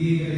Yeah.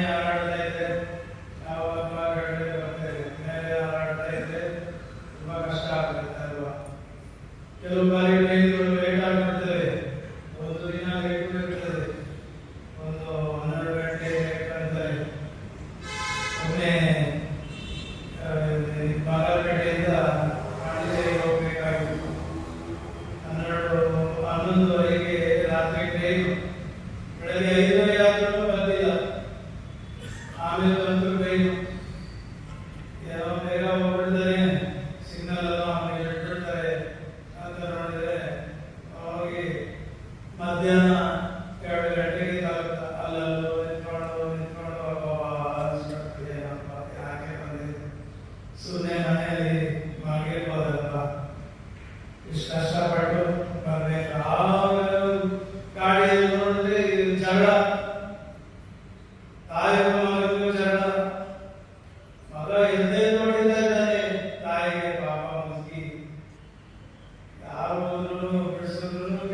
ಮಾತುಗಳನ್ನು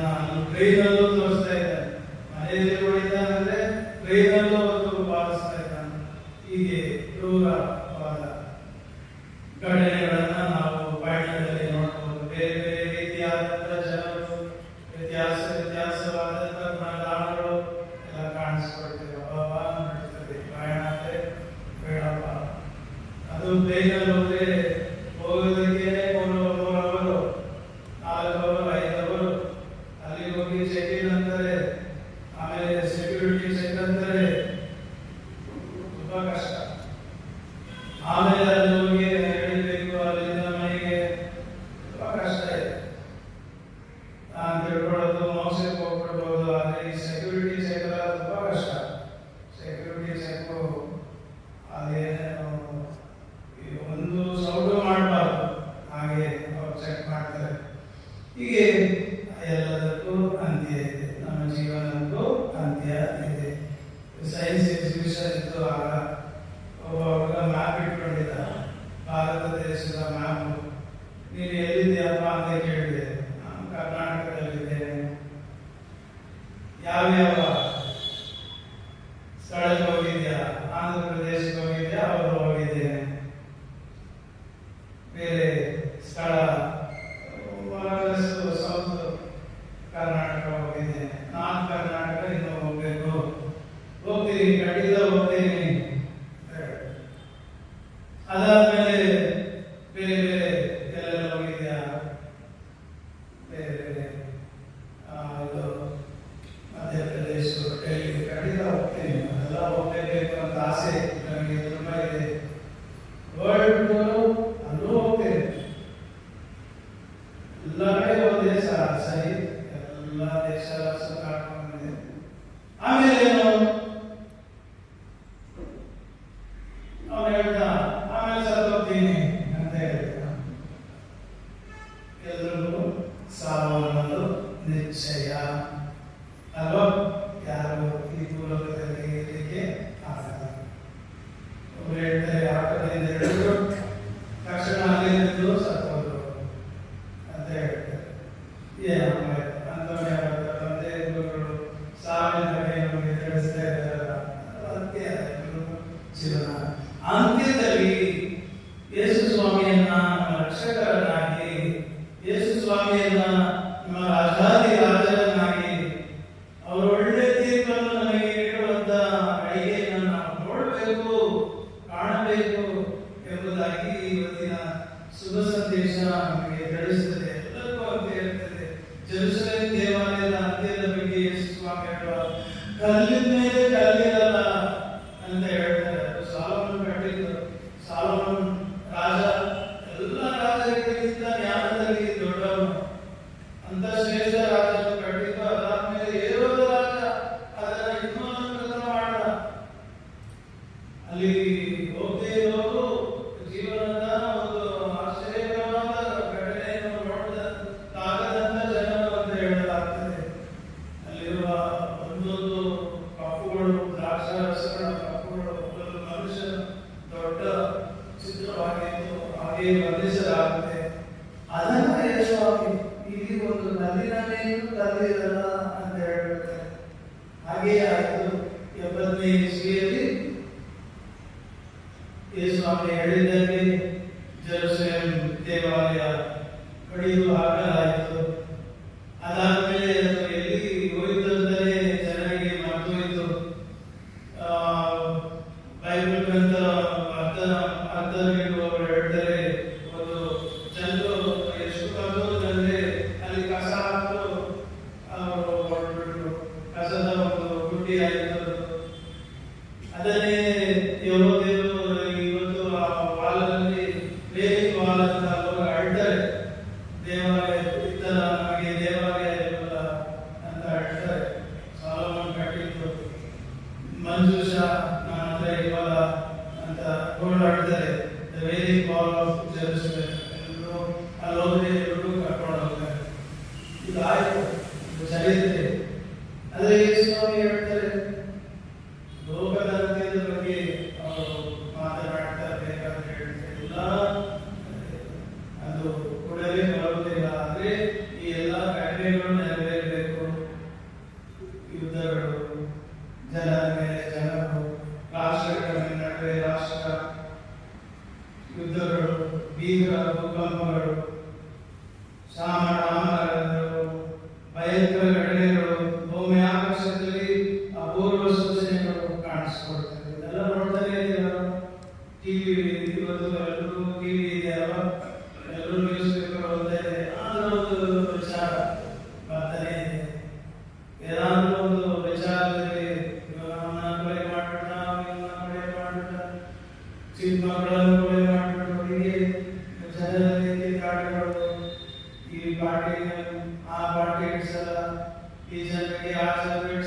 ನಾನು ಅಂತ ಒಂದು ನಾನು ಹೀಗೆ ಘಟನೆಗಳನ್ನು ಹೀಗೆ ಎಲ್ಲದಕ್ಕೂ ಅಂತ್ಯ ಇದೆ. ನಮ್ಮ ಜೀವನಕ್ಕೂ ಅಂತ್ಯ ಇದೆ. ಸೈನ್ಸ್ ಎಕ್ಸಿಬಿಷನ್ ಇತ್ತು ಆಗ. ಒಬ್ಬ ಹುಡುಗ ಮ್ಯಾಪ್ ಇಟ್ಕೊಂಡಿದ್ದ. ಭಾರತ ದೇಶದ ಮ್ಯಾಪ್ ನೀನು ಎಲ್ಲಿದೆಯಪ್ಪ ಅಂತ ಕೇಳಿದೆ. ನಾನು ಕರ್ನಾಟಕದಲ್ಲಿದ್ದೇನೆ. ಯಾವ್ಯಾವ ಸ್ಥಳಕ್ಕೆ ಹೋಗಿದ್ಯಾ? ಆಂಧ್ರ ಪ್ರದೇಶಕ್ಕೆ ಬಗ್ಗೆ ನಮಗೆ ತಿಳಿಸ್ತಾ ಇದ್ದಾರೆ ಅದಕ್ಕೆ ಜೀವನ ಅಂತ್ಯದಲ್ಲಿ ಯೇಸು ಸ್ವಾಮಿಯನ್ನ ನಮ್ಮ ರಕ್ಷಕರನ್ನಾಗಿ, ಯೇಸು ಸ್ವಾಮಿಯನ್ನ ನಮ್ಮ ರಾಜಾದಿ ರಾಜರನ್ನಾಗಿ, ಅವರ ಒಳ್ಳೆ ತೀರ್ಪನ್ನು ನಮಗೆ ನೀಡುವಂತ ಅಡಿಗೆಯನ್ನು ನಾವು ನೋಡಬೇಕು, ಕಾಣಬೇಕು ಎಂಬುದಾಗಿ ಇವತ್ತಿನ ಶುಭ ಸಂದೇಶ ನಮಗೆ ತಿಳಿಸುತ್ತದೆ, ಎಲ್ಲರಿಗೂ ಅಂತ ಹೇಳ್ತದೆ. ಜರುಸಲ ಅಲ್ಲಿ ಹೋಗದೆ ಇರೋರು ಜೀವನದ ಒಂದು ಆಶ್ಚರ್ಯಕರವಾದ ಘಟನೆಯನ್ನು ನೋಡಲಾಗದಂತ ಜನರು ಅಂತ ಹೇಳಲಾಗ್ತದೆ. ಅಲ್ಲಿರುವ ಒಂದೊಂದು ಕಪ್ಪುಗಳು, ದ್ರಾಕ್ಷಾರಸಗಳ ಕಪ್ಪುಗಳು, ಒಂದೊಂದು ಮನುಷ್ಯ ದೊಡ್ಡ ಚಿತ್ರವಾಗಿತ್ತು ಹಾಗೆ ವರ್ಣಿಸಲಾಗುತ್ತೆ. ಅದನ್ನ ಯಶವಾಗಿ ಇಲ್ಲಿ ಒಂದು ನಲ್ಲಿನ ಮೇಲೂ ತಂದಿರಲ್ಲ ಅಂತ ಹೇಳ್ತಾರೆ ಹಾಗೆಯೇ ಆಯಿತು ಎಪ್ಪತ್ತನೇ ಇಸ್ವಿಯಲ್ಲಿ ಸ್ವಾಮಿ ಆಗ ಹೇಳಿದಂತೆ ಜರುಸಲೇಮ್ ದೇವಾಲಯ ಕಡಿದು ಹಾಕಲಾಯಿತು ಅದಾದಮೇಲೆ ಅದು ಎಲ್ಲಿ ಹೋಯಿತು ಚೆನ್ನಾಗಿ ಮರ್ತೋಯಿತು. ಬೈಬಲ್ ಗ್ರಂಥ ಅರ್ಥ ಅರ್ಥ ನೀಡುವವರು particle, R particle, is a big R particle,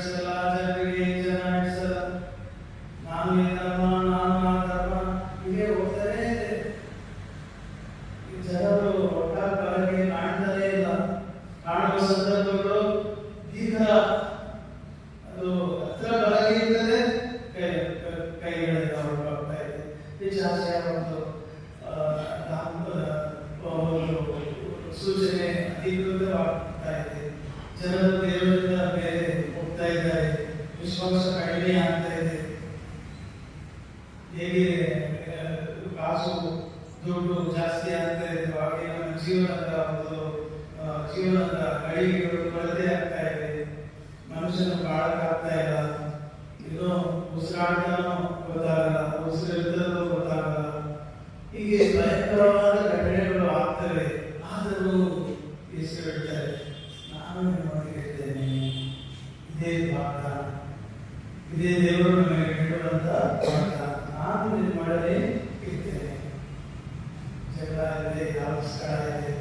ಜಗಳಾಗಲಿ ಯಾವ ಸ್ಥಳ ಇದೆ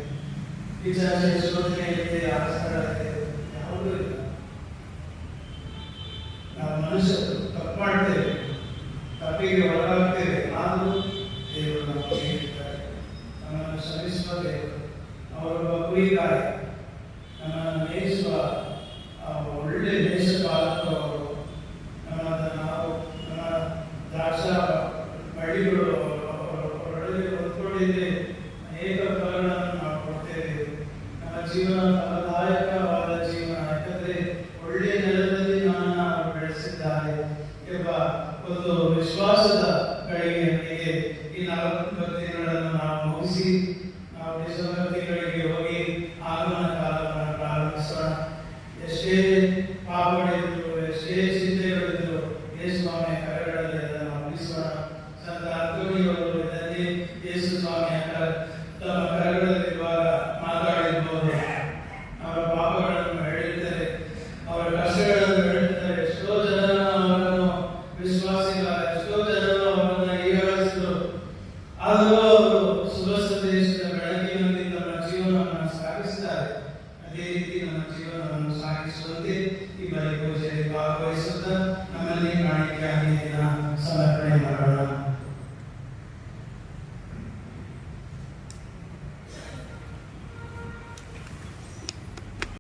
ವಿಚಾರಣೆ ಶೋಧನೆ ಆಗಲಿ ಯಾವ ಸ್ಥಳ ಇದೆ ಯಾವುದೂ